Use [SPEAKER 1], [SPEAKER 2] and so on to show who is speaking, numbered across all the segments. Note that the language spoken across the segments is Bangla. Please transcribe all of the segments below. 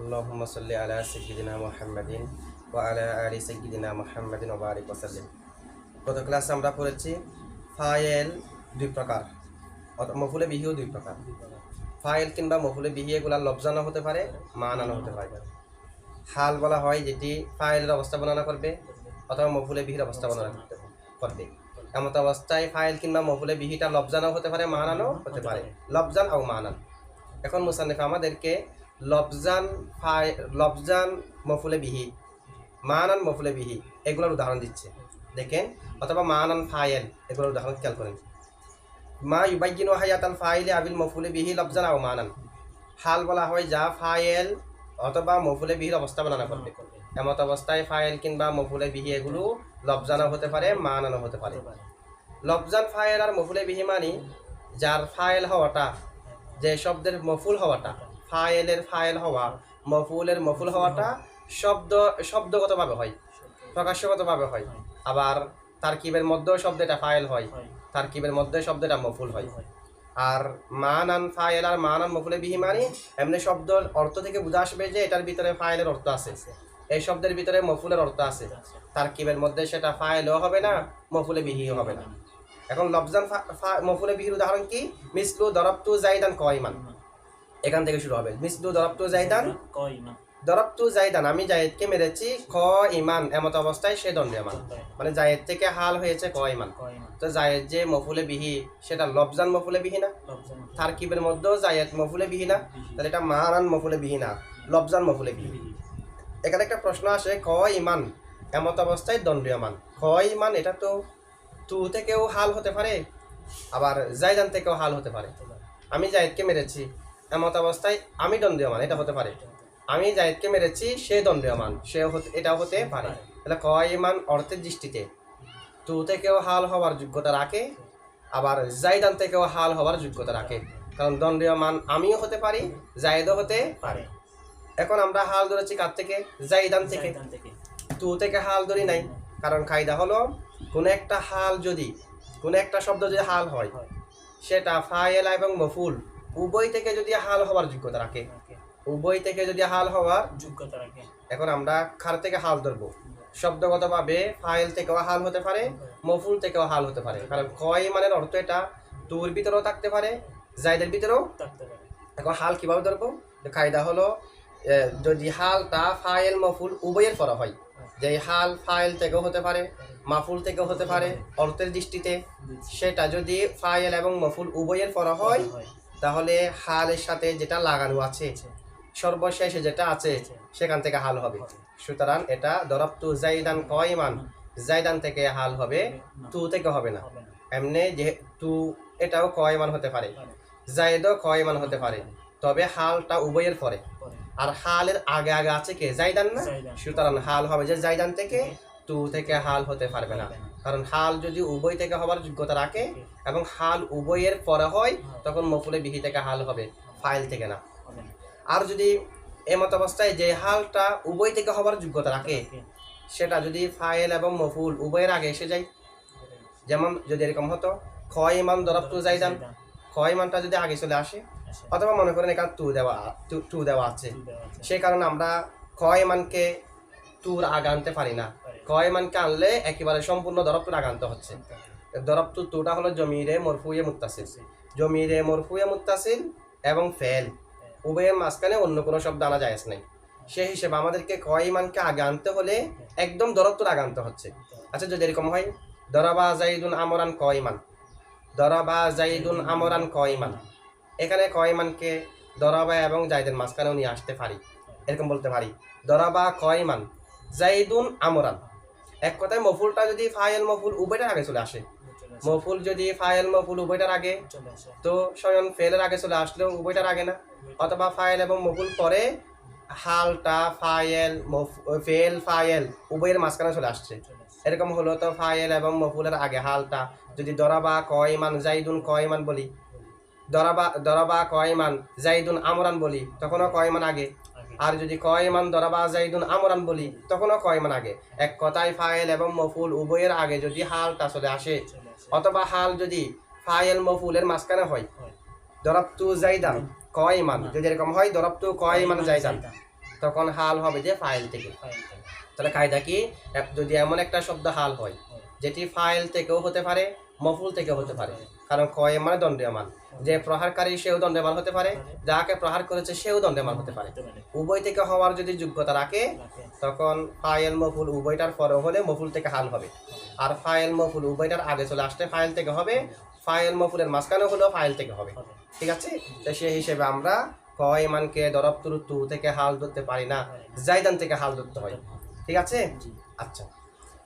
[SPEAKER 1] اللهم صل على سيدنا محمد وعلى آل سيدنا محمد وبارك وسلم গত ক্লাসে আমরা পড়েছি ফাইল দুই প্রকার অর্থাৎ মফুলে বিহিও দুই প্রকার ফাইল কিংবা মফুলে বিহি এগুলা লবজানো হতে পারে মানানো হতে পারে হাল বলা হয় যেটি ফাইলের অবস্থা বর্ণনা করবে অথবা মফুলে বিহির অবস্থা বর্ণনা করতে করবে এমত অবস্থায় ফাইল কিংবা মফুলে বিহিটা লবজানো হতে পারে মানানো হতে পারে লবজান ও মানান এখন মুসান্নিফ আমাদেরকে লবজান ফাই লবজান মফুলে বিহি, মানান মফুলে বিহি, এগুলোর উদাহরণ দিচ্ছে। দেখেন, অথবা মানান ফাইল এগুলোর উদাহরণ খেয়াল করেন। মা ইউবাইজিন হায়াত আল ফাইলে আবিল মফুলে বিহি লবজান ও মানান। হাল বলা হয় যা ফাইল অথবা মফুলে বিহির অবস্থা বানানো করবে। এমত অবস্থায় ফাইল কিংবা মফুলে বিহি এগুলো লবজানো হতে পারে মানানো হতে পারে। লবজান ফাইল আর মফুলে বিহি মানি যার ফাইল হওয়াটা, যে শব্দের মফুল হওয়াটা। ফাইলের ফাইল হওয়া মফুলের মফুল হওয়াটা শব্দ শব্দগতভাবে হয় প্রকাশ্যগতভাবে হয়। আবার তারকিবের মধ্যেও শব্দটা ফাইল হয় তারকিবের মধ্যে শব্দটা মফুল হয়। আর মানান ফাইল আর মানান মফুলে বিহি মানে এমনি শব্দ অর্থ থেকে বুঝে আসবে যে এটার ভিতরে ফাইলের অর্থ আছে। এই শব্দের ভিতরে মফুলের অর্থ আছে। তারকিবের মধ্যে সেটা ফাইলও হবে না মফুলে বিহিও হবে না। এখন ফা- মফুলে বিহির উদাহরণ কি? মিসলু দরবতু জাইদান কয়মান? এখান থেকে শুরু হবে। মিসলু দরবতু জাইদান দরবতু জাইদান আমি জায়েদকে মেরেছি ক ইমান। এমত অবস্থায় সে দণ্ডীয়মান মানে জায়েদ থেকে হাল হয়েছে ক ইমান। তো জায়েদ যে মফুলে বিহি সেটা লবজান মফুলে বিহি না? তারকিবের মধ্যেও জায়েদ মফুলে বিহি না? তাহলে এটা মারান মফুলে বিহি না লবজান মফুলে বিহি। এখানে একটা প্রশ্ন আসে ক ইমান? এমত অবস্থায় দণ্ডীয়মান ক ইমান এটা তো তু থেকেও হাল হতে পারে আবার জাইদান থেকেও হাল হতে পারে। আমি জায়েদকে মেরেছি এমত অবস্থায় আমি দণ্ডীয়মান এটা হতে পারে। আমি জায়েদকে মেরেছি সে দণ্ডীয়মান সে হতে এটা হতে পারে। তাহলে ক ইমান অর্থের দৃষ্টিতে? তু থেকেও হাল হওয়ার যোগ্যতা রাখে আবার জাইদান থেকেও হাল হওয়ার যোগ্যতা রাখে। কারণ দণ্ডীয়মান আমিও হতে পারি জায়েদও হতে পারে। এখন আমরা হাল ধরেছি কার থেকে? জাইদান থেকে।
[SPEAKER 2] থেকে।
[SPEAKER 1] তু থেকে হাল ধরি নাই? কারণ কায়দা হলো কোনো একটা হাল যদি কোনো একটা শব্দ যদি হাল হয় সেটা ফাইল এবং মফুল। উভয় থেকে যদি হাল হওয়ার যোগ্যতা রাখে। উভয় থেকে যদি হাল হওয়ার
[SPEAKER 2] যোগ্যতা রাখে।
[SPEAKER 1] এখন আমরা খার থেকে হাল ধরবো। শব্দগতভাবে ফাইল থেকেও হাল হতে পারে মফুল থেকেও হাল হতে পারে। কারণ কয় মানের অর্থ এটা তুর ভিতরেও থাকতে পারে জায়দের ভিতরেও
[SPEAKER 2] থাকতে পারে।
[SPEAKER 1] এখন হাল কীভাবে ধরবো? কায়দা হলো যদি হালটা ফাইল মফুল উভয়ের পর হয়। যে হাল ফাইল থেকেও হতে পারে মাফুল থেকেও হতে পারে অর্থের দৃষ্টিতে। সেটা যদি ফাইল এবং মফুল উভয়ের পর হয়। তাহলে হালের সাথে যেটা লাগানো আছে সর্বশেষে যেটা আছে সেখান থেকে হাল হবে। সুতরাং এটা দরবতু জাইদান কয়মান জাইদান থেকে হাল হবে তু থেকে হবে না। এমনি যে তু এটাও কয়মান হতে পারে জাইদও কয়মান হতে পারে। তবে হালটা উভয়ের পরে।
[SPEAKER 2] পরে
[SPEAKER 1] আর হালের আগে আগে আছে কে? জাইদান না? সুতরাং হাল হবে যে জাইদান থেকে তু থেকে হাল হতে পারবে না। কারণ হাল যদি উভয় থেকে হবার যোগ্যতা রাখে এবং হাল উভয়ের পরে হয় তখন মফুলে বিহি থেকে হাল হবে ফাইল থেকে না। আর যদি এমত অবস্থায় যে হালটা উভয় থেকে হবার যোগ্যতা রাখে সেটা যদি ফাইল এবং মফুল উভয়ের আগে এসে যায় যেমন যদি এরকম হতো ক্ষয় ইমান দরবতু যান ক্ষয় ইমানটা যদি আগে চলে আসে। অথবা মনে করেন এখানে টু দেওয়া টু- দেওয়া আছে। সেই কারণে আমরা ক্ষয় মানকে টুর আগে আনতে পারি না। ক্ষয় মানকে আনলে একেবারে সম্পূর্ণ দরবতুর আগে আনতে হচ্ছে। দরবতু টুটা হলো জমিরে মরফুয়ে মুত্তাসিল। জমিরে মরফুয়ে মুত্তাসিল এবং ফেল। উভয়ের মাঝখানে অন্য কোনো শব্দ আনা যায় নাই। সেই হিসেবে আমাদেরকে কয় মানকে আগে আনতে হলে একদম দরবতুর আগে আনতে হচ্ছে। আচ্ছা যদি এরকম হয়, দরাবা জাইদুন আমরান কয়মান দরাবা জাইদুন আমরান কয়মান এখানে কয়মানকে দরাবা এবং জাইদের মাঝখানেও নিয়ে আসতে পারি। এরকম বলতে পারি। দরাবা কয়মান জাইদুন আমরান। এক কথায় মফুলটা যদি ফাইল মফুল উভয়টার আগে চলে আসে। মফুল যদি ফাইল মফুল উভয়টার আগে তো স্বয়ং ফেলের আগে চলে আসলেও উভয়টার আগে না। অথবা ফাইল এবং মফুল পরে হালটা ফাইল ফেল ফাইল উভয়ের মাঝখানে চলে আসছে। এরকম হলো তো ফাইল এবং মফুলের আগে হালটা। যদি দরাবা কয়মান জাইদুন কয়মান বলি দরাবা দরাবা কয়মান জাইদুন আমরান বলি তখনও কয়মান আগে
[SPEAKER 2] আগে।
[SPEAKER 1] আর যদি কয়মান দরাবা জাইদুন আমরান বলি তখনও কয়মান আগে? এক কথায় ফাইল এবং মফুল উভয়ের আগে যদি হালটা চলে আসে। অথবা হাল যদি ফাইল মফুলের মাঝখানে হয়। দরবতু জাইদান কয়মান যদি এরকম হয় দরবতু কয়মান জাইদান তখন হাল হবে যে ফাইল থেকে। তাহলে কায়দা কি? যদি এমন একটা শব্দ হাল হয় যেটি ফাইল থেকেও হতে পারে মফুল থেকেও হতে পারে। কারণ কয় মানে দণ্ডীয়মান। যে প্রহারকারী সেও দণ্ডেমান হতে পারে যাকে প্রহার করেছে সেও দণ্ডেমান হতে পারে। উভয় থেকে হওয়ার যদি যোগ্যতা রাখে তখন ফাইল মফুল উভয়টার পরে হলে মফুল থেকে হাল হবে। আর ফাইল মফুল উভয়টার আগে চলে আসতে ফাইল থেকে হবে ফাইল মফুলের মাঝখানে হলেও ফাইল থেকে হবে। ঠিক আছে? তো সেই হিসেবে আমরা কয় মানকে দরব তু থেকে হাল ধরতে পারি না জাইদান থেকে হাল ধরতে হয়। ঠিক আছে? আচ্ছা।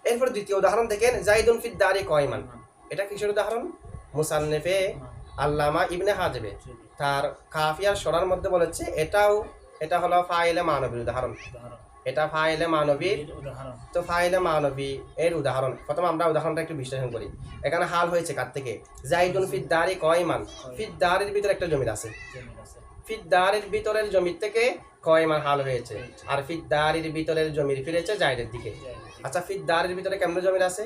[SPEAKER 1] এরপর দ্বিতীয় উদাহরণ দেখেন জাইদুন ফিদ দারি কয়মান এটা কিসের উদাহরণ? মুসান্নেফে আল্লামা ইবনে হাজবে তার কাফিয়ার সরার মধ্যে বলেছে এটাও এটা হলো ফাইলে মানবীর উদাহরণ। এটা ফাইলে মানবীর
[SPEAKER 2] উদাহরণ।
[SPEAKER 1] তো ফাইলে মানবী এর উদাহরণ। প্রথমে আমরা উদাহরণটা একটু বিশ্লেষণ করি। এখানে হাল হয়েছে কার থেকে? জাইদুন ফিদ দারি কয়মান? ফিদ্দারির ভিতরে একটা জমির আছে। ফিদ্দারির ভিতরের জমির থেকে কয়মান হাল হয়েছে? আর ফিদ্দারির ভিতরের জমির ফিরেছে জায়দের দিকে। আচ্ছা ফিদ্দারির ভিতরে কেমন জমির আছে?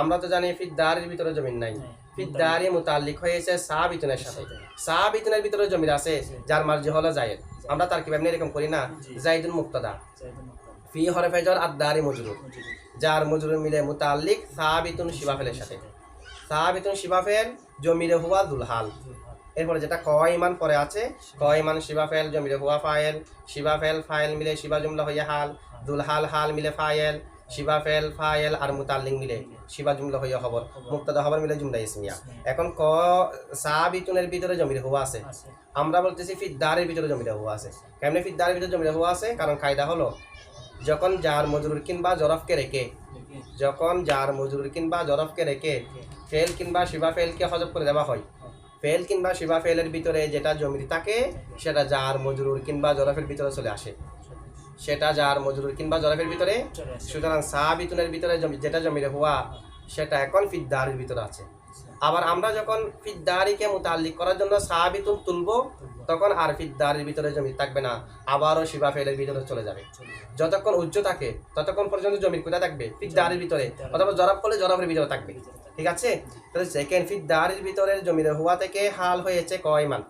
[SPEAKER 1] আমরা তো জানি ফিদ্দারির ভিতরে জমির নাই। ফিদ্দারি। মুতাল্লিক হয়েছে সাবিতুনের সাথে। সাবিতুনের ভিতরে জমির আছে যার মার্জি হলো জায়েদ। আমরা তার কি এরকম করি না? জাইদুল মুক্তদা। ফি হরে ফেজর আদারি মজরুর। যার মজরুর মিলে মুতাল্লিক সাবিতুন শিবাফেলের সাথে। সাবিতুন শিবাফেল জমিরে হুয়া দুলহাল। এরপরে যেটা ক ইমান পরে আছে ক ইমান শিবা ফেল জমিরে হুয়া ফায়েল শিবা ফেল ফাইল মিলে শিবা জুমলা হইয়া হাল দুলহাল হাল মিলে ফাইল শিবা, ফেল ফাইল আর মুতাল্লিং মিলে শিবা জুমলা হইয়া খবর, মুক্তাদা খবর মিলে জুমলা ইসমিয়া। এখন ক সাবিতুনের ভিতরে জমিরে হুয়া আছে। আমরা বলতেছি ফিদ্দারের ভিতরে জমিরে হুয়া আছে। কেমনে ফিদ্দারের ভিতরে জমিরে হুয়া আছে? কারণ কায়দা হলো, যখন যার মজুর কিংবা জরফকে রেখে, যখন যার মজুর কিংবা জরফকে রেখে ফেল কিংবা শিবা ফেলকে হজব করে দেওয়া হয়, ফেল কিংবা শিবা ফেলের ভিতরে যেটা জমির থাকে, সেটা যার মজুরুর কিংবা জরফের ভিতরে চলে আসে। সেটা যার মজুরুর কিংবা জরফের ভিতরে সুতরাং সাবিতুনের ভিতরে জমি- যেটা জমিরে হওয়া সেটা এখন ফিদ্দারির ভিতরে আছে। আবার আমরা যখন ফিদ্দারিকে মোতাল্লিক করার জন্য সাহাবিতুন তুলবো তখন আর ফিদ্দারির ভিতরে জমি থাকবে না। আবারও শিবা ফেলের ভিতরে চলে যাবে। যতক্ষণ উচ্চ থাকে ততক্ষণ পর্যন্ত জমির কোথায় থাকবে? ফিদ্দারির ভিতরে। অথবা জরাব করলে জরাবের ভিতরে থাকবে। ঠিক আছে? তাহলে সেকেন্ড ফিদ্দারির ভিতরে জমির হওয়া থেকে হাল হয়েছে কয় মান?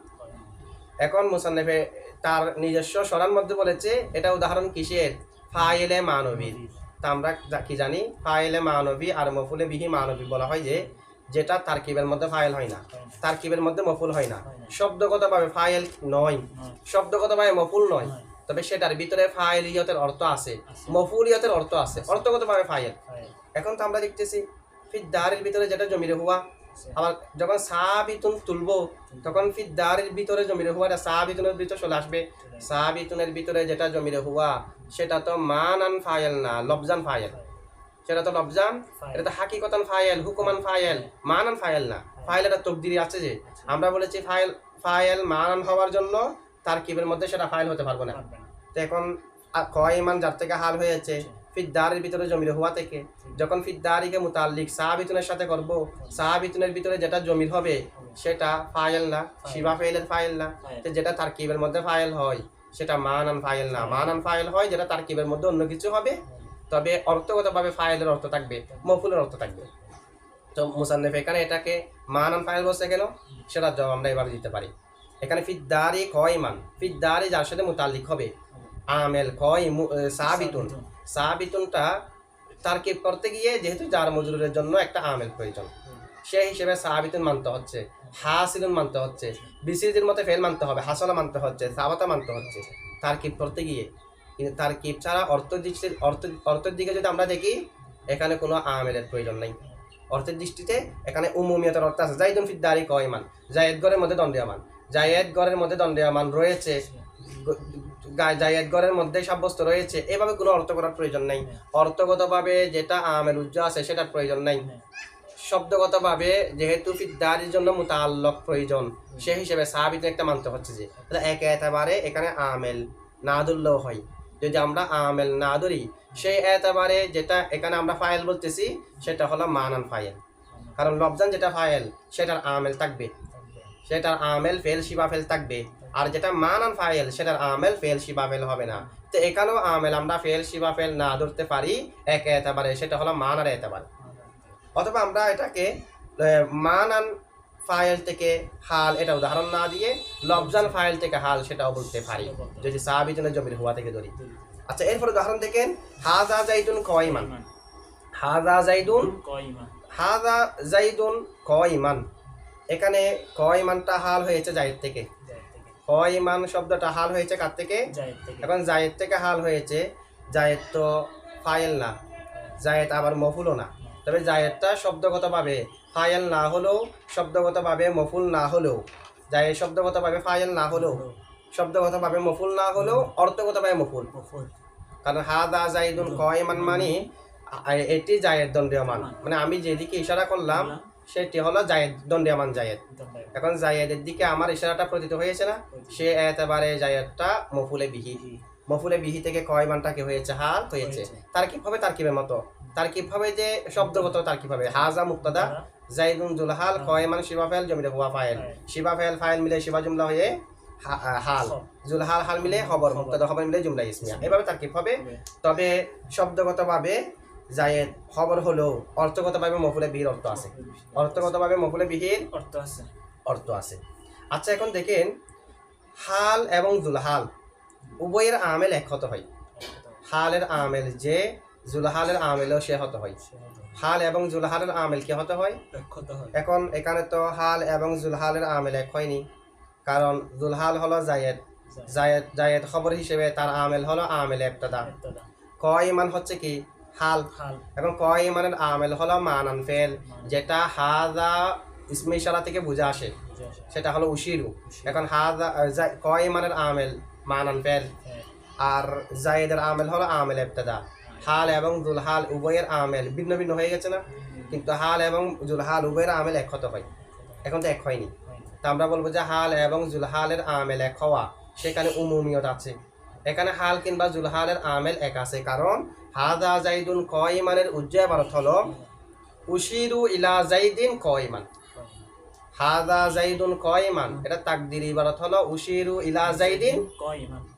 [SPEAKER 1] এখন মুসান্নেফে তার নিজস্ব সরার মধ্যে বলেছে এটা উদাহরণ কিসের? ফাইলে মানবীর তা আমরা কি জানি? ফাইলে মানবী আর মফুলে বিহি মানবী বলা হয় যে যেটা তারকিবের মধ্যে ফাইল হয় না। তারকিবের মধ্যে মফুল হয় না। শব্দগতভাবে ফাইল নয়। শব্দগতভাবে মফুল নয়। তবে সেটার ভিতরে ফাইলিয়তের অর্থ আছে। মফুল মফুলিয়তের অর্থ আছে। অর্থগতভাবে ফাইল। এখন তো আমরা দেখতেছি ফিদ্দারের ভিতরে যেটা জমিরে হুয়া আবার যখন সাবিতুন তুলবো তখন ফিদ্দারের ভিতরে জমিরে হুয়া সাবিতুনের ভিতরে চলে আসবে। সাবিতুনের ভিতরে যেটা জমিরে হুয়া সেটা তো মানান ফাইল না লবজান ফাইল সেটা তো লবজান এটা তো হাকিকতান ফাইল হুকুমান ফাইল মানান ফাইল না। ফাইল এটা তকদিরি আছে যে। আমরা বলেছি ফাইল ফাইল মানান হওয়ার জন্য তার কিবের মধ্যে সেটা ফাইল হতে পারব না। তো এখন কয় ইমান যার থেকে হাল হয়েছে ফিদ্দারের ভিতরে জমির হওয়া থেকে। যখন ফিদ্দারিকে মুতাল্লিক সাহাবিতুনের সাথে করব সাহাবিতুনের ভিতরে যেটা জমির হবে সেটা ফাইল না শিবা ফাইলের ফাইল না। যেটা তার কিবের মধ্যে ফাইল হয় সেটা মানান ফাইল না। মানান ফাইল হয় যেটা তার কিবের মধ্যে অন্য কিছু হবে। তবে অর্থগতভাবে ফাইলের অর্থ থাকবে মফুলের অর্থ থাকবে। তো মুসান্নেফ এখানে এটাকে মানান ফাইল বসে গেল সেটা জবাব আমরা এভাবে দিতে পারি। এখানে ফিদ্দারি কয় মান ফিদ্দারি যার সাথে মুতাল্লিক হবে। আমেল কয় সাবিতুন। সাবিতুনটা তারকিব করতে গিয়ে যেহেতু যার মজুরের জন্য একটা আমেল প্রয়োজন। সেই হিসেবে সাহাবিতুন মানতে হচ্ছে হাসিলুন মানতে হচ্ছে বিসিজির মতো ফেল মানতে হবে হাসলা মানতে হচ্ছে সাবাতা মানতে হচ্ছে। তারকিব করতে গিয়ে কিন্তু তারকিব ছাড়া অর্থ দৃষ্টির অর্থ অর্থের দিকে যদি আমরা দেখি এখানে কোনো আমেলের প্রয়োজন নেই। অর্থের দৃষ্টিতে এখানে উমুমিয়তের অর্থ আছে। জাইদুন ফিদ্দারি কয়মান জায়েদ গড়ের মধ্যে দণ্ডীয়মান। জায়েদ গড়ের মধ্যে দণ্ডীয়মান রয়েছে গ- গা- গড়ের মধ্যে সাব্যস্ত রয়েছে। এভাবে কোনো অর্থ করার প্রয়োজন নেই। অর্থগতভাবে যেটা আমেল উজ্জ আছে সেটার প্রয়োজন নেই। শব্দগতভাবে যেহেতু ফিদ্দারির জন্য মোতাল্লক প্রয়োজন সে হিসেবে সাহাবিত একটা মানতে হচ্ছে যে তাহলে এক এতবারে এখানে আমেল না ধরলেও হয়। যদি আমরা আমেল না ধরি সেই এতবারে যেটা এখানে আমরা ফাইল বলতেছি সেটা হলো মানান ফাইল কারণ লবজান যেটা ফাইল সেটার আমেল থাকবে। সেটার আমেল ফেল শিবা ফেল থাকবে। আর যেটা মানান ফাইল সেটার আমেল ফেল শিবা ফেল হবে না। তো এখানেও আমেল আমরা ফেল শিবা ফেল না ধরতে পারি এক এতবারে সেটা হলো মানার এতবারে অথবা আমরা এটাকে মানান ফাইল থেকে হাল এটা উদাহরণ না দিয়ে লফজান ফাইল থেকে হাল সেটাও বলতে পারি। যদি সাহাবিতুনের জমির হুয়া থেকে ধরি। আচ্ছা এরপর উদাহরণ দেখেন হাজা জাইদুন কয়মান? হাজা জাইদুন হাজা জাইদুন কয়মান? এখানে কয়মানটা হাল হয়েছে জায়েদ থেকে।
[SPEAKER 2] থেকে
[SPEAKER 1] কয়মান শব্দটা হাল হয়েছে কার থেকে? এখন জায়েদ থেকে হাল হয়েছে জায়েদ তো ফাইল না জায়েদ আবার মফুলও না। তবে জায়েদটা শব্দগতভাবে ফাইল না হলেও শব্দগতভাবে মফুল না হলেও জায়েদ শব্দগতভাবে ফাইল না হলেও শব্দগতভাবে মফুল না হলেও অর্থগতভাবে মফুল। কারণ হাদা জাইদুন কয়মান মানে আ- এটি জায়েদ দণ্ডীয়মান। মানে আমি যেদিকে ইশারা করলাম। সেটি হলো জায়েদ দণ্ডীয়মান জায়েদ। এখন জায়েদের দিকে আমার ইশারাটা প্রতীত হয়েছে না? সে একেবারে জায়েদটা মফুলে বিহি। মফুলে বিহি থেকে কয় মানটা কি হয়েছে? হাল হয়েছে। তার কি হবে তার কিবের মতো। তার কি হবে যে শব্দগত তার কি হবে হাজা মুক্তাদা জাইদুন জুলহাল কয় মান? শিবা ফেল জমিলে হুয়া ফাইল। শিবা ফেল ফাইল মিলে শিবা জুমলা হয়ে হাল। জুলহাল হাল মিলে খবর। মুক্তাদা খবর মিলে জুমলা ইসমিয়া। এভাবে তার কি হবে। তবে শব্দগতভাবে জায়েদ খবর হলেও অর্থগতভাবে মফুলে বিহির অর্থ আছে। অর্থগতভাবে মফুলে বিহির
[SPEAKER 2] অর্থ আছে।
[SPEAKER 1] অর্থ আছে। আচ্ছা এখন দেখেন হাল এবং জুলহাল উভয়ের আমেল এক হতে হয়। হালের আমেল যে জুলহালের আমেলও সে হতে হয়। হাল এবং জুলহালের আমেল কি হতে হয়? এখন এখানে তো হাল এবং জুলহালের আমেল এক হয়নি কারণ জুলহাল হলো জায়েদ। জায়েদ। জায়েদ খবর হিসেবে তার আমেল হলো আমেল
[SPEAKER 2] একতদা।
[SPEAKER 1] কয় ইমান হচ্ছে কি? হাল। এখন কয় ইমানের আমেল হলো মানান ফেল যেটা হাজা ইসমে ইশারা থেকে বুঝে আসে। সেটা হলো উশিরু। এখন হাজা কয় ইমানের আমেল? মানান ফেল।
[SPEAKER 2] হ্যাঁ,
[SPEAKER 1] আর জায়েদের আমেল হলো আমেল এবতেদা হাল এবং জুলহাল উভয়ের আমেল ভিন্ন ভিন্ন হয়ে গেছে না? কিন্তু হাল এবং জুলহাল উভয়ের আমেল এক হতে হয়। এখন তো এক হয়নি। তা আমরা বলব যে হাল এবং জুলহালের আমেল এক হওয়া সেখানে উমুমিয়ত আছে। এখানে হাল কিংবা জুলহালের আমেল এক আছে। কারণ হাদা জাইদুন কয়মানের উজ্জয় ভারত হলো উশিরু ইলা জাইদিন কয়মান। হাদা জাইদুন কয়মান এটা তাকদির ইবারত হলো উশিরু ইলা জাইদিন।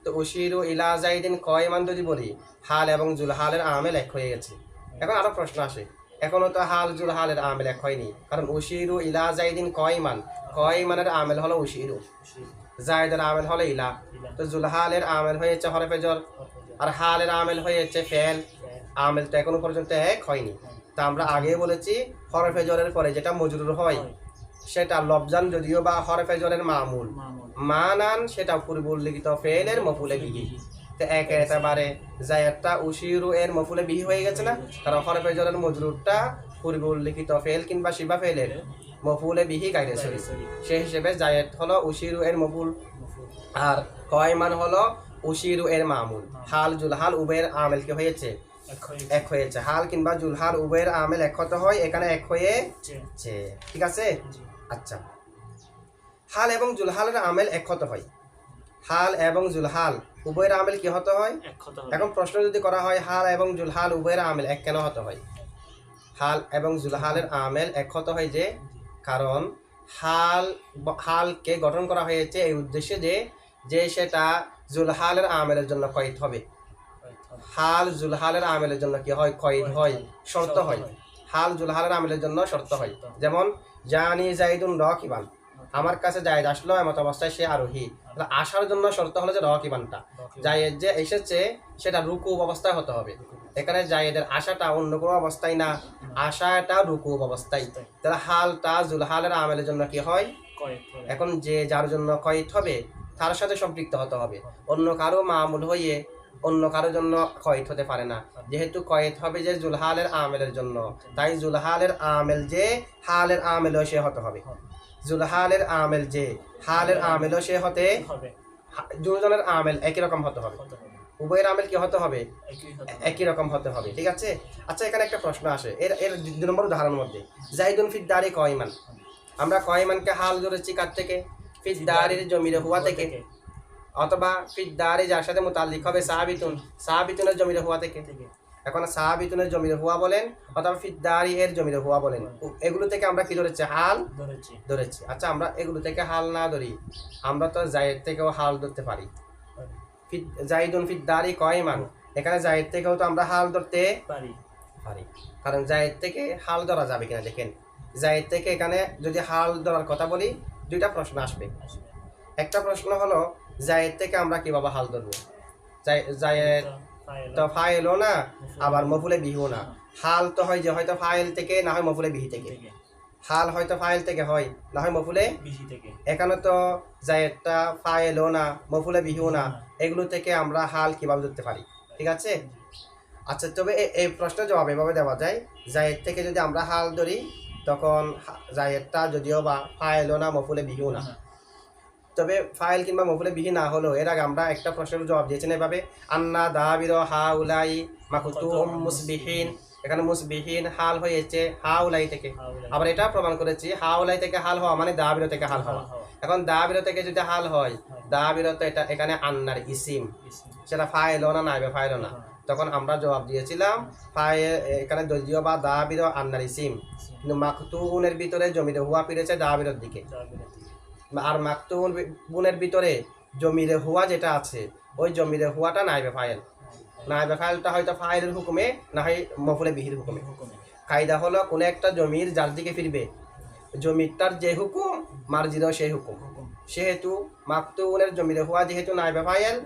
[SPEAKER 1] তো উশিরু ইলা জাইদিন কয়মান যদি বলি হাল এবং জুলহালের আমেল এক হয়ে গেছে। এখন আরও প্রশ্ন আসে এখনও তো হাল জুলহালের আমেল এক হয়নি কারণ উশিরু ইলা জাইদিন কয়মান কয়মানের আমেল হলো উশিরু। জায়দের আমেল হলো ইলা। তো জুলহালের আমেল হয়েছে হরফে জর। আর হালের আমেল হয়েছে ফেল। আমেলটা এখনও পর্যন্ত এক হয়নি। তা আমরা আগে বলেছি হরফে জরের পরে যেটা মজরুর হয় সেটা লবজান যদিও বা হরফে জরের মামুল। মানান সেটা পূর্ব উল্লিখিত ফেলের মফুলে বিহি। তো এক একেবারে জায়দটা উশিরু এর মফুলে বিহি হয়ে গেছে না? কারণ হরফে জরের মজরুরটা পূর্ব উল্লিখিত ফেল কিংবা শিবা ফেলের মফুলে বিহি গাইরে সেই হিসেবে জায়েদ হলো উশিরু এর মফুল। আর কয়মান হলো উশিরু এর মামুল হাল জুলহাল উবের আমেল কি হয়েছে?
[SPEAKER 2] এক
[SPEAKER 1] হয়েছে। হাল কিংবা জুলহাল উভয়ের আমেল এক হতে হয় এখানে এক হয়েছে। ঠিক আছে? আচ্ছা। হাল এবং জুলহালের আমেল এক হতে হয়। হাল এবং জুলহাল উভয়ের আমেল কি হতে হয়? এখন প্রশ্ন যদি করা হয় হাল এবং জুলহাল উভয়ের আমেল এক কেন হতে হয়? হাল এবং জুলহালের আমেল এক হতে হয় যে কারণ হাল হালকে গঠন করা হয়েছে এই উদ্দেশ্যে যে যে সেটা জুলহালের আমেলের জন্য কয়েদ হবে। হাল জুলহালের আমেলের জন্য কি হয়? কয়েদ হয়। শর্ত হয়। হাল জুলহালের আমেলের জন্য শর্ত হয়। যেমন জানি জাইদুন রকিবান। আমার কাছে জায়েদ আসলো এমত অবস্থায় সে আরোহী। আসার জন্য শর্ত হলো যে রকিবানটা। জায়েদ যে এসেছে সেটা রুকু অবস্থায় হতে হবে। এখানে জায়েদের আশাটা অন্য কোনো অবস্থায় না। আশাটা রুকু অবস্থায়। তাহলে হালটা জুলহালের আমেলের জন্য কি হয়? এখন যে যার জন্য কয়েদ হবে তার সাথে সম্পৃক্ত হতে হবে। অন্য কারও মামুল হয়ে অন্য কারোর জন্য কয়েদ হতে পারে না। যেহেতু কয়েদ হবে যে জুলহালের আমেলের জন্য। তাই জুলহালের আমেল যে হালের আমেলও সে হতে হবে। জুলহালের আমেল যে হালের আমেলও সে হতে
[SPEAKER 2] হবে।
[SPEAKER 1] দুজনের আমেল একই রকম হতে হবে। উভয়ের আমেল কি হতে হবে?
[SPEAKER 2] একই হতে হবে।
[SPEAKER 1] একই রকম হতে হবে। ঠিক আছে? আচ্ছা এখানে একটা প্রশ্ন আসে। এর এর দুই নম্বর উদাহরণের মধ্যে। জাইদুন ফিদ্দারি কয়মান? আমরা কয়মানকে হাল ধরেছি কার থেকে? ফিদ্দারির জমিরে হুয়া থেকে। অথবা ফিদ্দারি যার সাথে মোতাল্লিক হবে সাহাবিতুন। সাহাবিতুনের জমিরে হুয়া থেকে। এখন সাহাবিতুনের জমিরে হুয়া বলেন অথবা ফিদ্দারি এর জমিরে হুয়া বলেন। এগুলো থেকে আমরা কি ধরেছি? হাল
[SPEAKER 2] ধরেছি।
[SPEAKER 1] ধরেছি। আচ্ছা আমরা এগুলো থেকে হাল না ধরি। আমরা তো জায়েদ থেকেও হাল ধরতে পারি। জাইদুন ফিদ্দারি কয়মান? এখানে জায়েদ থেকেও তো আমরা হাল ধরতে
[SPEAKER 2] পারি।
[SPEAKER 1] পারি। কারণ জায়েদ থেকে হাল ধরা যাবে কিনা দেখেন। জায়েদ থেকে এখানে যদি হাল ধরার কথা বলি দুইটা প্রশ্ন আসবে। একটা প্রশ্ন হলো জায়েদ থেকে আমরা কীভাবে হাল ধরবো? জায়- জায়েদ
[SPEAKER 2] তো ফাইল
[SPEAKER 1] তো ফাইলও না আবার মফুলে বিহু না। হাল তো হয় যে হয়তো ফাইল থেকে না হয় মফুলে বিহি থেকে। হাল হয়তো ফাইল থেকে হয় না হয় মফুলে
[SPEAKER 2] বিসি থেকে।
[SPEAKER 1] এখানে তো জায়েদটা ফাইলও না মফুলে বিহু না এগুলো থেকে আমরা হাল কীভাবে ধরতে পারি? ঠিক আছে? আচ্ছা তবে এই প্রশ্নের জবাব এভাবে দেওয়া যায় জায়েদ থেকে যদি আমরা হাল ধরি তখন জায়েদটা যদিও বা ফাইলও না মফুলে বিহু না।
[SPEAKER 2] হ্যাঁ,
[SPEAKER 1] তবে ফাইল কিংবা মফুলে বিহি না হলেও এর আগে আমরা একটা প্রশ্নের জবাব দিয়েছেন এভাবে আন্না দাবির হা উলাই মাকুতু মুসবিহীন এখানে মুসবিহীন হাল হয়েছে হা উলাই থেকে আবার এটা প্রমাণ করেছি হা উলাই থেকে হাল হওয়া মানে দাবির থেকে হাল হওয়া। এখন দাবির থেকে যদি হাল হয় দাবির তো এটা এখানে আন্নার ইসিম। সেটা ফাইলও না নাইবে ফাইলও না। তখন আমরা জবাব দিয়েছিলাম ফাইল এখানে দলীয় বা দাবির আন্নার ইসিম কিন্তু মাকতুনের ভিতরে জমিরে হুয়া ফিরেছে দাবিরের দিকে।
[SPEAKER 2] দিকে।
[SPEAKER 1] আর মাকতুন বুনের ভিতরে জমিরে হুয়া যেটা আছে ওই জমিরে হুয়াটা নাইবে ফাইল নাইবে। ফাইলটা হয়তো ফাইলের হুকুমে না হয় মফুলে বিহির হুকুমে। কায়দা হলো কোনো একটা জমির যার দিকে ফিরবে জমিটার যে হুকুম মার্জিরও সেই হুকুম। সেহেতু মাকতুনের জমিরে হুয়া যেহেতু নাইবে ফাইল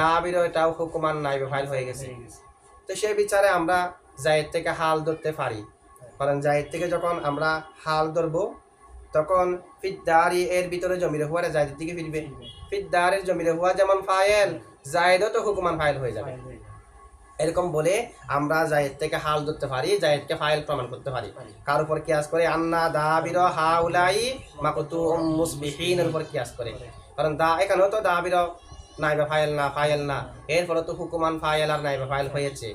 [SPEAKER 1] দাবিরও এটাও হুকুমান নাইবে ফাইল হয়ে গেছে। তো সেই বিচারে আমরা জায়েদ থেকে হাল ধরতে পারি। কারণ জায়েদ থেকে যখন আমরা হাল ধরবো তখন ফিদ্দারি এর ভিতরে জমিরে হুয়ারে জায়েদের দিকে ফিরবে। ফিদ্দারের জমিরে হুয়া যেমন ফাইল জায়েদও তো হুকুমান ফাইল হয়ে যাবে। এরকম বলে আমরা জায়েদ থেকে হাল ধরতে পারি জায়েদকে ফাইল প্রমাণ করতে পারি। কার উপর কিয়াস করে? আন্না দাবির হাউলাই মাকুতু মুসবিহিনের উপর কিয়াস করে। কারণ দা এখানেও তো দাবির নাইবা ফাইল না ফাইল না। এর ফলে তো হুকুমান ফাইল আর নাইবা ফাইল হয়েছে।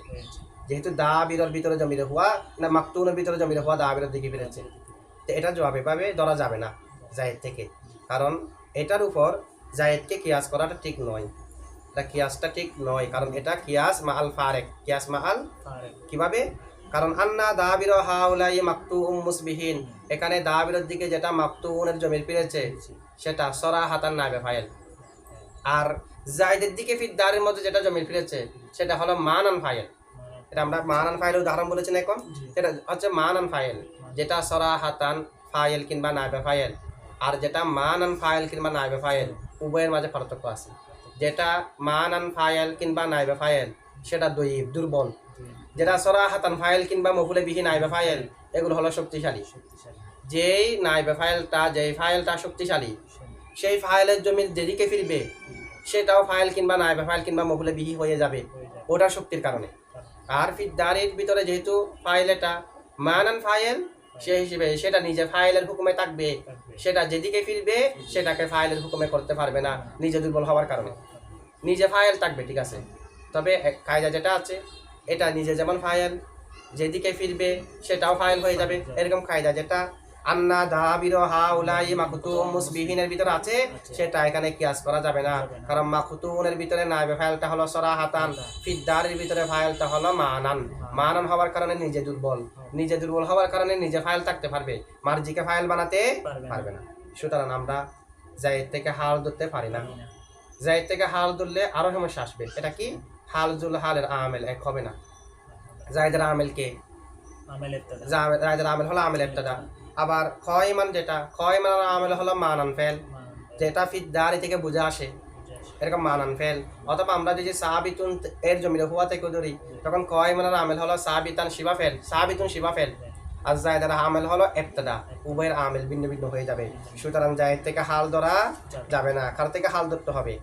[SPEAKER 1] যেহেতু দা বিরর ভিতরে জমিরে হওয়া না মাকতুনের ভিতরে জমিরে হওয়া দা বিরর দিকে ফিরেছে। তো এটা জবাব এভাবে ধরা যাবে না জায়েদ থেকে। কারণ এটার উপর জায়েদকে কিয়াস করাটা ঠিক নয়। এটা কিয়াসটা ঠিক নয় কারণ এটা কিয়াস মা আল ফারেক। কিয়াস মা আল
[SPEAKER 2] ফারেক।
[SPEAKER 1] কীভাবে? কারণ আন্না দাবির হাউলাই মাকতু মুসবিহীন। এখানে দাবিরের দিকে যেটা মাকতুনের জমির ফিরেছে সেটা সরা হাতার নাবে ফাইল। আর জায়দের দিকে ফিরদারের মধ্যে যেটা জমির ফিরেছে সেটা হলো মানান ফাইল এটা আমরা মানান ফাইলের উদাহরণ বলেছেন এখন। সেটা হচ্ছে মানান ফাইল যেটা সরা হাতান ফাইল কিংবা নাইবে ফাইল আর যেটা মানান ফাইল কিংবা নাইবে ফাইল উভয়ের মাঝে পার্থক্য আছে। যেটা মানান ফাইল কিংবা নাইবে ফাইল সেটা দৈব দুর্বল। যেটা সরা হাতান ফাইল কিংবা মফুলে বিহি নাইবে ফাইল এগুলো হলো শক্তিশালী।
[SPEAKER 2] শক্তিশালী।
[SPEAKER 1] যেই নাইবে ফাইলটা যেই ফাইলটা শক্তিশালী সেই ফাইলের জমির যেদিকে ফিরবে সেটাও ফাইল কিংবা নাইবে ফাইল কিংবা মফুলে বিহি হয়ে যাবে।
[SPEAKER 2] হয়ে
[SPEAKER 1] ওটার শক্তির কারণে। আর ফিদ্দারির ভিতরে যেহেতু ফাইল এটা মানান ফাইল সে হিসেবে সেটা নিজে ফাইলের হুকুমে থাকবে। সেটা যেদিকে ফিরবে সেটাকে ফাইলের হুকুমে করতে পারবে না নিজে দুর্বল হওয়ার কারণে। নিজে ফাইল থাকবে ঠিক আছে? তবে এক কায়দা যেটা আছে এটা নিজে যেমন ফাইল যেদিকে ফিরবে সেটাও ফাইল হয়ে যাবে। এরকম কায়দা যেটা আন্না দাবির হাউলাই মাকুতু মুসবিহীনের ভিতরে আছে সেটা এখানে কিয়াস করা যাবে না। কারণ মাকুতুনের ভিতরে নাইবে ফাইলটা হলো সরা হাতান ফিদ্দারের ভিতরে ফাইলটা হলো মানান। মানান হওয়ার কারণে নিজে দুর্বল। নিজে দুর্বল হওয়ার কারণে নিজে ফাইল থাকতে পারবে। মার্জিকে ফাইল বানাতে
[SPEAKER 2] পারবে না।
[SPEAKER 1] সুতরাং আমরা জায়েদ থেকে হাল ধরতে পারি না। জায়েদ থেকে হাল ধরলে আরও সমস্যা আসবে। এটা কি? হাল জুল হালের আমেল এক হবে না। জায়দের
[SPEAKER 2] আমেল
[SPEAKER 1] জায়েদ- জায়দের আমেল হলো আমেল একটা আবার ক্ষয় মান যেটা, ক্ষয় মান আমেল হলো মানান ফেল যেটা ফিদ্দারি থেকে বুঝে আসে। এরকম মানান ফেল অথবা আমরা যদি সাহাবিতুন এর জমির হুয়া থেকে ধরি, তখন কয় মানার আমেল হলো সাহাবিতান শিবা ফেল সাহাবিতুন শিবা ফেল। আর জায়দের আমেল হলো এবতদা, উভয়ের আমেল ভিন্ন ভিন্ন হয়ে যাবে। সুতরাং জায়েদ থেকে হাল ধরা যাবে না কার থেকে হাল ধরতে হবে।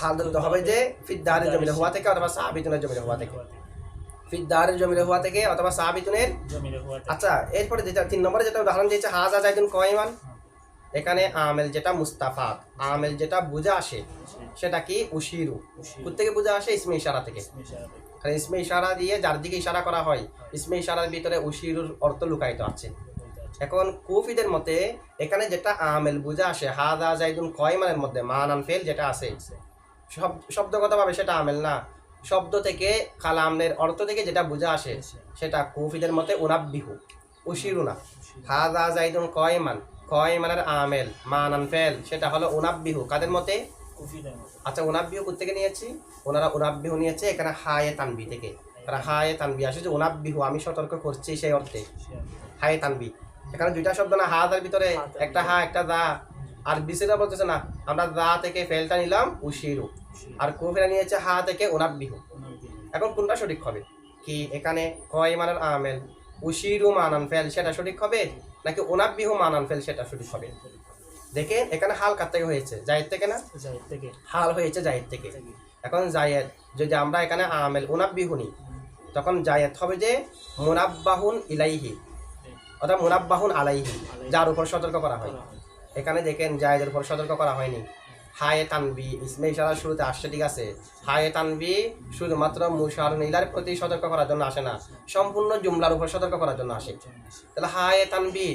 [SPEAKER 1] হাল ধরতে হবে যে ফিদ্দারের জমির হুয়া থেকে অথবা সাহাবিতুনের জমির হুয়া থেকে। ফিদ্দারের জমির হুয়া থেকে অথবা সাহাবিতুনের আচ্ছা এরপরে যেটা তিন নম্বরে যেটা উদাহরণ দিয়েছে হাজা জাইদুন কয়মান? এখানে আমেল যেটা মুস্তাফাত আমেল যেটা বুঝে আসে সেটা কি? উশিরু। থেকে বুঝে আসে? ইসমে ইশারা থেকে। কারণ ইসমে ইশারা দিয়ে যার দিকে ইশারা করা হয় ইসমে ইশারার ভিতরে উশিরুর অর্থ লুকায়িত আছে। এখন কুফিদের মতে এখানে যেটা আমেল বুঝে আসে হাজা জাইদুন কয়মানের মধ্যে মানান ফেল যেটা আছে। শব- শব্দগতভাবে সেটা আমেল না। শব্দ থেকে কালামের অর্থ থেকে যেটা বোঝা আসে সেটা কুফিদের মতে উনাব্বিহু উশিরু না হাজা জাইদুন কয়মান কয়মানের আমেল মানান ফেল সেটা হলো উনাব্বিহু। কাদের মতে? আচ্ছা উনাব্বিহু থেকে নিয়েছি? ওনারা উনাব্বিহু নিয়েছে এখানে হায়ে তানবি থেকে। তারা হায়ে তানবি আসে যে উনাব্বিহু আমি সতর্ক করছি সেই অর্থে। হায়ে তানবি। এখানে দুইটা শব্দ না হাতের ভিতরে একটা হা একটা দা। আর বিসিরা বলতেছে না আমরা দা থেকে ফেলটা নিলাম উশিরু। আর কুফিরা নিয়েছে হা থেকে উনাব্বিহু এখন কোনটা সঠিক হবে? কি এখানে কয় মানান আমেল উশিরু মানান ফেল সেটা সঠিক হবে? নাকি উনাব্বিহু মানান ফেল সেটা সঠিক হবে? দেখে এখানে হাল কার থেকে হয়েছে? জায়েদ থেকে না?
[SPEAKER 2] জাহিদ থেকে।
[SPEAKER 1] হাল হয়েছে জায়েদ থেকে। এখন জায়েদ যদি আমরা এখানে আমেল উনাব্বিহুনি তখন জায়েদ হবে যে মুনাব্বাহুন ইলাইহি অর্থাৎ মুনাব্বাহুন আলাইহি যার উপর সতর্ক করা হয়। এখানে দেখেন জায়েদের উপর সতর্ক করা হয়নি। হায়ে তানবি ইসমে ইশারা শুরুতে আসছে, ঠিক আছে? হায়ে তানবি শুধুমাত্র মুশার নীলার প্রতি সতর্ক করার জন্য আসে না, সম্পূর্ণ জুমলার উপর সতর্ক করার জন্য আসে। তাহলে হায়ে তানবি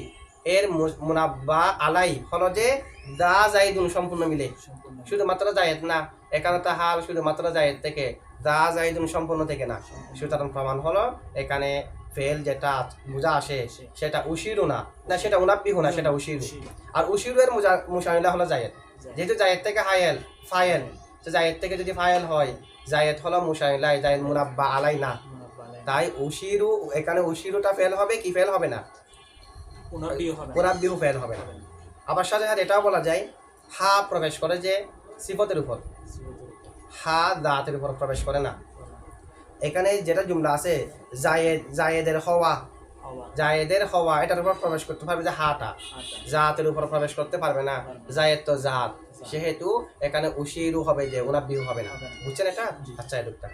[SPEAKER 1] এর মুনাব্বা আলাই হলো যে দা জাইদুন সম্পূর্ণ মিলে। শুধুমাত্র জায়েদ না এখানে তো হাল শুধুমাত্র জায়েদ থেকে, দা জাইদুন সম্পূর্ণ থেকে না। সুতরাং প্রমাণ হলো, এখানে ফেল যেটা বোঝা আসে সেটা উশিরু না। না সেটা উনাব্বিহু না সেটা উশিরু। আর উশিরু এর মুজা মুশানিলা হলো জায়েদ। যেহেতু জায়েদ থেকে হায়েল ফায়েল তো জায়েদ থেকে যদি ফায়েল হয় জায়েদ হলো মুশানিলাই জায়েদ মুনাব্বা আলাই না। তাই উশিরু এখানে উশিরুটা ফেল হবে কি ফেল হবে না? মুনাব্বিহু ফেল হবে না। আবার সাথে সাথে এটাও বলা যায় হা প্রবেশ করে যে সিফতের উপর। হা দাঁতের উপর প্রবেশ করে না। এখানে যেটা জুমলা আছে জায়েদ জায়েদের হওয়া। জায়েদের হওয়া এটার উপর প্রবেশ করতে পারবে যে হাটা। জাতের উপর প্রবেশ করতে পারবে না। জায়েদ তো জাত। সেহেতু এখানে উশিরু হবে যে ওনার বিহু
[SPEAKER 2] হবে না।
[SPEAKER 1] বুঝছেন এটা? আচ্ছা এটুকটা